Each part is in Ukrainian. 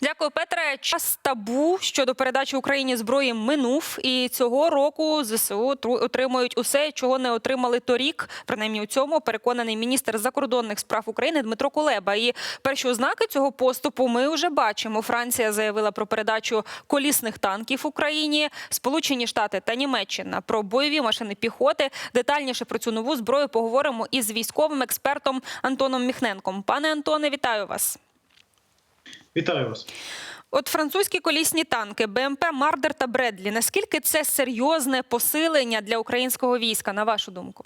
Дякую, Петре. Час табу щодо передачі Україні зброї минув, і цього року ЗСУ отримують усе, чого не отримали торік. Принаймні у цьому переконаний міністр закордонних справ України Дмитро Кулеба. І перші ознаки цього поступу ми вже бачимо. Франція заявила про передачу колісних танків Україні, Сполучені Штати та Німеччина про бойові машини піхоти. Детальніше про цю нову зброю поговоримо із військовим експертом Антоном Міхненком. Пане Антоне, вітаю вас. Вітаю вас. От французькі колісні танки БМП Мардер та Бредлі. Наскільки це серйозне посилення для українського війська, на вашу думку?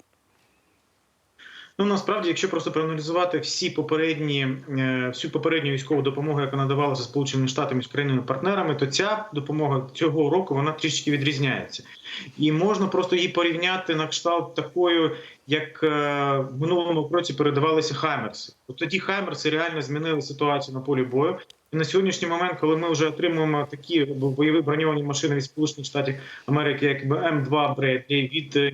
Ну насправді, якщо просто проаналізувати всі попередні е, всю попередню військову допомогу, яка надавалася Сполученими Штатами з країнами партнерами, то ця допомога цього року вона трішки відрізняється, і можна просто її порівняти на кшталт такою, як е, в минулому році передавалися Хаймерси. От тоді Хаймерси реально змінили ситуацію на полі бою. І на сьогоднішній момент, коли ми вже отримуємо такі бойові броньовані машини від Сполучених Штатів Америки, як М2 Бредлі, від е,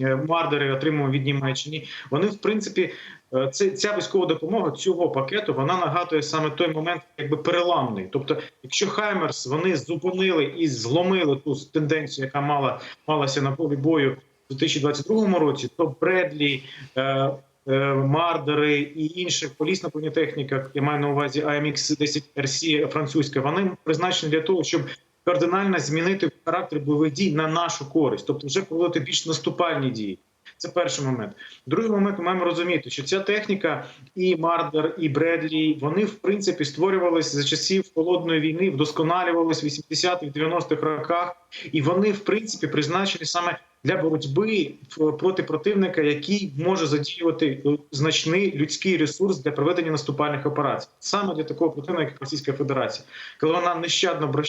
е, Мардери, отримуємо від Німеччини, вони в принципі. Е, Це ця військова допомога цього пакету вона нагадує саме той момент, якби переламний. Тобто, якщо Хаймерс вони зупинили і зломили ту тенденцію, яка мала малася на полі бою у 2022 році, то Бредлі, е, е, Мардери і інша колісна бронетехніка, я маю на увазі AMX 10 RC французька, вони призначені для того, щоб кардинально змінити характер бойових дій на нашу користь, тобто вже проводити більш наступальні дії. Це перший момент. Другий момент ми маємо розуміти, що ця техніка і Мардер, і Бредлі, вони в принципі створювалися за часів холодної війни, вдосконалювалися в 80-х, 90-х роках, і вони в принципі призначені саме для боротьби проти противника, який може задіювати е, значний людський ресурс для проведення наступальних операцій, саме для такого противника, як Російська Федерація, коли вона нещадно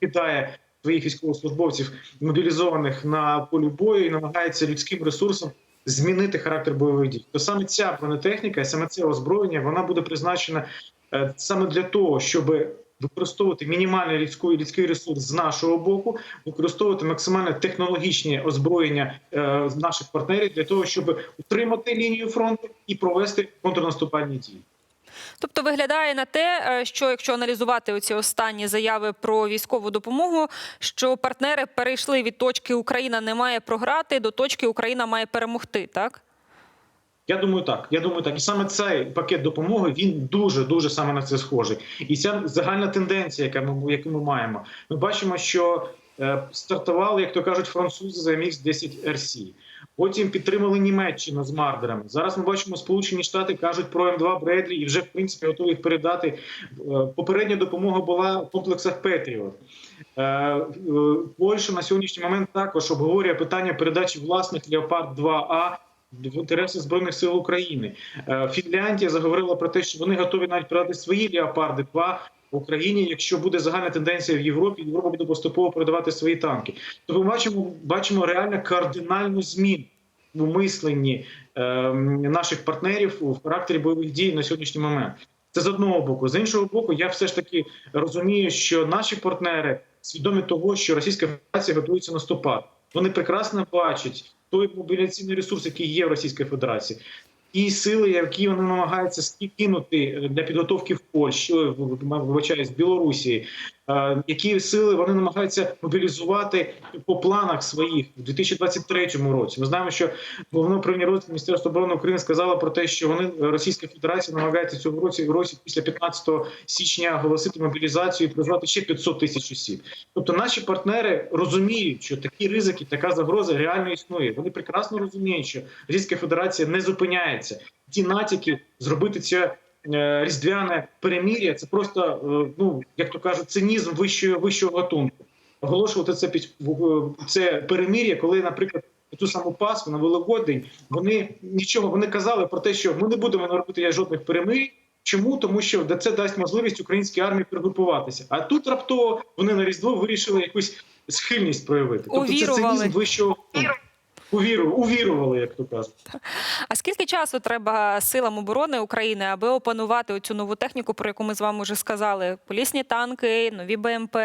кидає своїх військовослужбовців мобілізованих на полі бою і намагається людським ресурсом змінити характер бойових дій. То саме ця бронетехніка, саме це озброєння, вона буде призначена е, саме для того, щоб використовувати мінімальний людський, людський ресурс з нашого боку, використовувати максимально технологічні озброєння е, наших партнерів для того, щоб утримати лінію фронту і провести контрнаступальні дії. Тобто виглядає на те, е, що якщо аналізувати оці останні заяви про військову допомогу, що партнери перейшли від точки Україна не має програти до точки Україна має перемогти, так? Я думаю, так. Я думаю, так. І саме цей пакет допомоги він дуже дуже саме на це схожий. І ця загальна тенденція, яка ми яку ми маємо. Ми бачимо, що е, стартували, як то кажуть, французи за мікс 10 RC. Потім підтримали Німеччину з Мардерами. Зараз ми бачимо, Сполучені Штати кажуть про М2 Бредлі і вже в принципі готові передати. Е, Попередня допомога була в комплексах Петріот. Е, е, Польща на сьогоднішній момент також обговорює питання передачі власних Леопард 2А в інтереси збройних сил України. Фінляндія заговорила про те, що вони готові навіть передати свої леопарди 2 в Україні, якщо буде загальна тенденція в Європі, Європа буде поступово продавати свої танки. То ми бачимо, бачимо реально кардинальну зміну у мисленні е, наших партнерів у характері бойових дій на сьогоднішній момент. Це з одного боку. З іншого боку, я все ж таки розумію, що наші партнери свідомі того, що Російська Федерація готується наступати. Вони прекрасно бачать той мобіляційний ресурс, який є в Російській Федерації. І сили, які вони намагаються скинути для підготовки в Польщі, вибачаюсь, в Білорусі, які сили вони намагаються мобілізувати по планах своїх у 2023 році. Ми знаємо, що головне управління розвитку Міністерства оборони України сказало про те, що вони Російська Федерація намагається цього році році після 15 січня оголосити мобілізацію і призвати ще 500 тисяч осіб. Тобто наші партнери розуміють, що такі ризики, така загроза реально існує. Вони прекрасно розуміють, що Російська Федерація не зупиняється. Ті натяки зробити це. Е, Різдвяне перемір'я це просто е, ну як то кажуть, цинізм вищого вищого гатунку. Оголошувати це під це перемір'я, коли, наприклад, ту саму Пасху на Великодень вони нічого вони казали про те, що ми не будемо робити жодних перемирій. Чому? Тому що це дасть можливість українській армії пригрупуватися. А тут раптово вони на Різдво вирішили якусь схильність проявити. Тобто це цинізм вищого увіру, увірували, як то кажуть. А скільки часу треба силам оборони України, аби опанувати цю нову техніку, про яку ми з вами вже сказали? Полісні танки, нові БМП.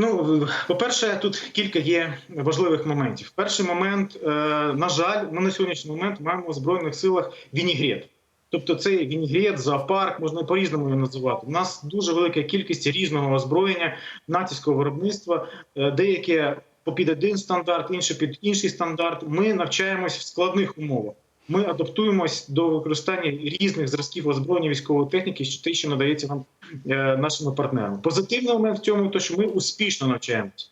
Ну, по-перше, тут кілька є важливих моментів. Перший момент, е, на жаль, ми на сьогоднішній момент маємо в збройних силах вінігрет. Тобто цей вінігрет, зоопарк, можна по-різному його називати. У нас дуже велика кількість різного озброєння, натівського виробництва, е, деяке під один стандарт, інше під інший стандарт. Ми навчаємось в складних умовах. Ми адаптуємось до використання різних зразків озброєння військової техніки, що те, що надається нам е, нашими партнерами. Позитивний момент в цьому, то що ми успішно навчаємося.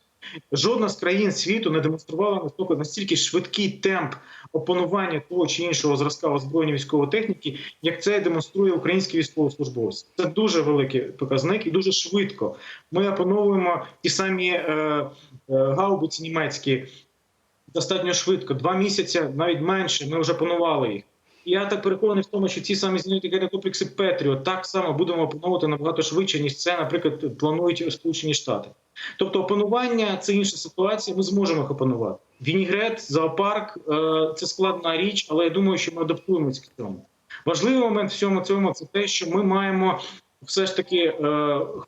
Жодна з країн світу не демонструвала настільки, швидкий темп опанування того чи іншого зразка озброєння військової техніки, як це демонструє український військовослужбовець. Це дуже великий показник і дуже швидко. Ми опановуємо ті самі е, е, гаубиці німецькі достатньо швидко. Два місяці, навіть менше. Ми вже опанували їх. Я так переконаний в тому, що ці самі зенітні комплекси Петріо так само будемо опановувати набагато швидше, ніж це, наприклад, планують Сполучені Штати. Тобто, опанування це інша ситуація. Ми зможемо їх опанувати. Вінігрет, зоопарк е, це складна річ, але я думаю, що ми адаптуємося к цьому. Важливий момент всьому цьому це те, що ми маємо все ж таки е,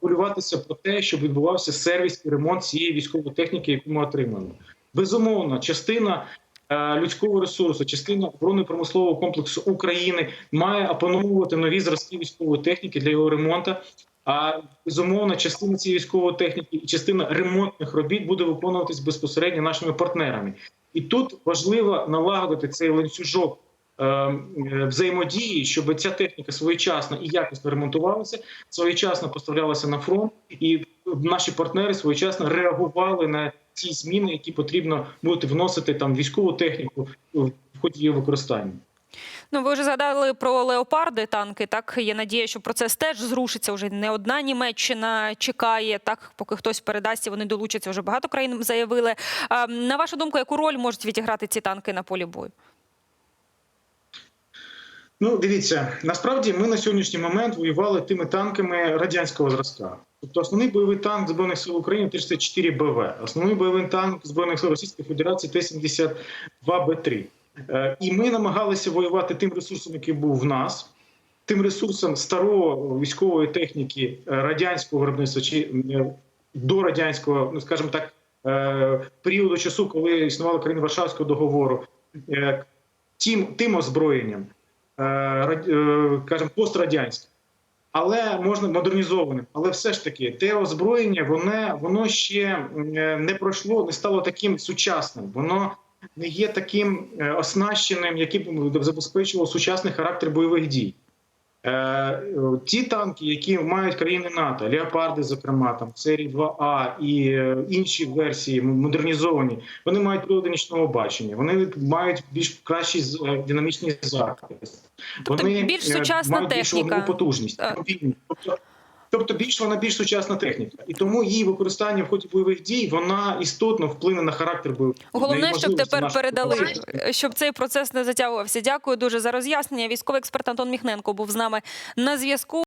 хвилюватися про те, щоб відбувався сервіс і ремонт цієї військової техніки, яку ми отримаємо. Безумовно, частина людського ресурсу, частина оборонно-промислового комплексу України має опановувати нові зразки військової техніки для його ремонту. А безумовно, частина цієї військової техніки і частина ремонтних робіт буде виконуватись безпосередньо нашими партнерами. І тут важливо налагодити цей ланцюжок е, е, взаємодії, щоб ця техніка своєчасно і якісно ремонтувалася, своєчасно поставлялася на фронт, і наші партнери своєчасно реагували на ті зміни, які потрібно буде вносити там військову техніку в ході її використання. Ну, ви вже згадали про леопарди танки. Так є надія, що процес теж зрушиться. Вже не одна Німеччина чекає. Так, поки хтось передасть, і вони долучаться. Вже багато країн заявили. На вашу думку, яку роль можуть відіграти ці танки на полі бою? Ну, дивіться, насправді ми на сьогоднішній момент воювали тими танками радянського зразка. Тобто основний бойовий танк Збройних сил України Т-64 БВ, основний бойовий танк Збройних сил Російської Федерації Т-72Б3. Е, І ми намагалися воювати тим ресурсом, який був в нас, тим ресурсом старого військової техніки е, радянського виробництва чи е, до радянського, ну скажімо так, періоду часу, коли існувала країна Варшавського договору, тим, тим озброєнням, кажемо, пострадянським. Але можна модернізованим. Але все ж таки, те озброєння, воно, воно ще е, не пройшло, не стало таким сучасним. Воно не є таким е, оснащеним, який б забезпечував сучасний характер бойових дій. Е, Ті танки, які мають країни НАТО, леопарди, зокрема, там серії 2А і е, інші версії модернізовані, вони мають прилади нічного бачення, вони мають більш кращий е, динамічний захист. Тобто більш е, сучасна мають техніка. більшу потужність. Тобто, тобто більш вона більш сучасна техніка, і тому її використання в ході бойових дій вона істотно вплине на характер бойових. Головне, щоб тепер передали, процесу. щоб цей процес не затягувався. Дякую дуже за роз'яснення. Військовий експерт Антон Міхненко був з нами на зв'язку.